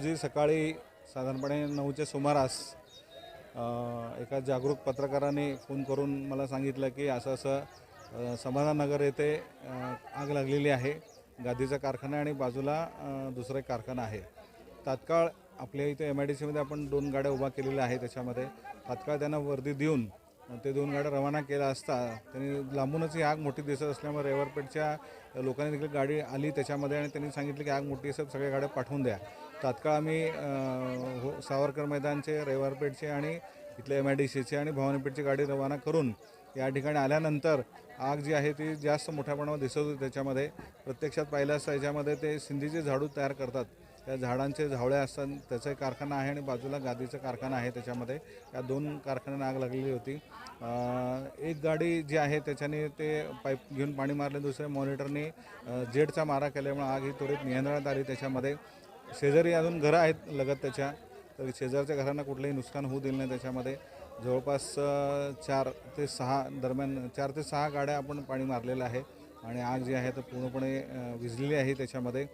सकाळी साधारणपणे नऊच्या सुमारास एका जागरूक पत्रकाराने फोन करून मला सांगितलं की असं असं अ, समाधाननगर येथे आग लागलेली आहे. गादीचा कारखाना आणि बाजूला दुसरा एक कारखाना आहे. तात्काळ आपल्या इथे एम आय डी सीमध्ये आपण दोन गाड्या उभा केलेल्या आहे त्याच्यामध्ये. तात्काळ त्यांना वर्दी देऊन ते दोन गाड्या रवाना केल्या असता त्यांनी लांबूनच ही आग मोठी दिसत असल्यामुळे रेवरपेठच्या लोकांनी देखील गाडी आली त्याच्यामध्ये आणि त्यांनी सांगितलं की आग मोठी दिसत सगळ्या गाड्या पाठवून द्या. तात्काळ आम्ही हो सावरकर मैदानचे रेवरपेठचे आणि इथले एम आय डी सीचे आणि भवानीपेठची गाडी रवाना करून या ठिकाणी आल्यानंतर आग जी आहे ती जास्त मोठ्या प्रमाणात दिसत होती त्याच्यामध्ये. प्रत्यक्षात पाहिलं असतं याच्यामध्ये ते सिंधीचे झाडू तयार करतात. त्या झाडांचे झावळे असतात त्याचा एक कारखाना आहे आणि बाजूला गादीचा कारखाना आहे त्याच्यामध्ये. या दोन कारखान्यांना आग लागलेली होती. एक गाडी जी आहे त्याच्याने ते पाईप घेऊन पाणी मारले. दुसऱ्या मॉनिटरने जेटचा मारा केल्यामुळे आग ही त्वरित नियंत्रणात आली. त्याच्यामध्ये शेजारी अजून घरं आहेत लगत त्याच्या. तर शेजारच्या घरांना कुठलंही नुकसान होऊ दिलं नाही त्याच्यामध्ये. जवळपास चार ते सहा दरम्यान चार ते सहा गाड्या आपण पाणी मारलेलं आहे. आणि आग जी आहे तर पूर्णपणे विझलेली आहे त्याच्यामध्ये.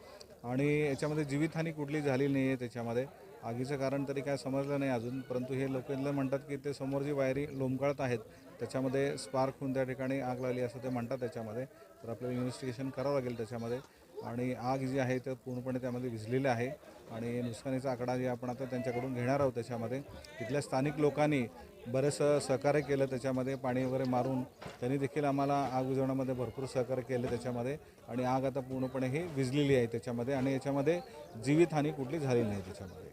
आणि याच्यामध्ये जीवितहानी कुठली झाली नाही आहे त्याच्यामध्ये. आगीचं कारण तरी काय समजलं नाही अजून परंतु हे लोक म्हणतात की ते समोर जी वायरी लोंबकळत आहेत त्याच्यामध्ये स्पार्क होऊन त्या ठिकाणी आग लागली असं ते म्हणतात त्याच्यामध्ये. तर आपल्याला इन्व्हेस्टिगेशन करावं लागेल त्याच्यामध्ये. आणि आग जी आहे तर पूर्णपणे त्यामध्ये विझलेली आहे. आणि नुकसानीचा आकडा जे आपण आता त्यांच्याकडून घेणार आहोत त्याच्यामध्ये तिथल्या स्थानिक लोकांनी बरंचसं सहकार्य केलं त्याच्यामध्ये पाणी वगैरे मारून त्यांनी देखील आम्हाला आग विझवण्यामध्ये भरपूर सहकार्य केलं त्याच्यामध्ये. आणि आग आता पूर्णपणे ही विझलेली आहे त्याच्यामध्ये आणि याच्यामध्ये जीवितहानी कुठली झाली नाही त्याच्यामध्ये.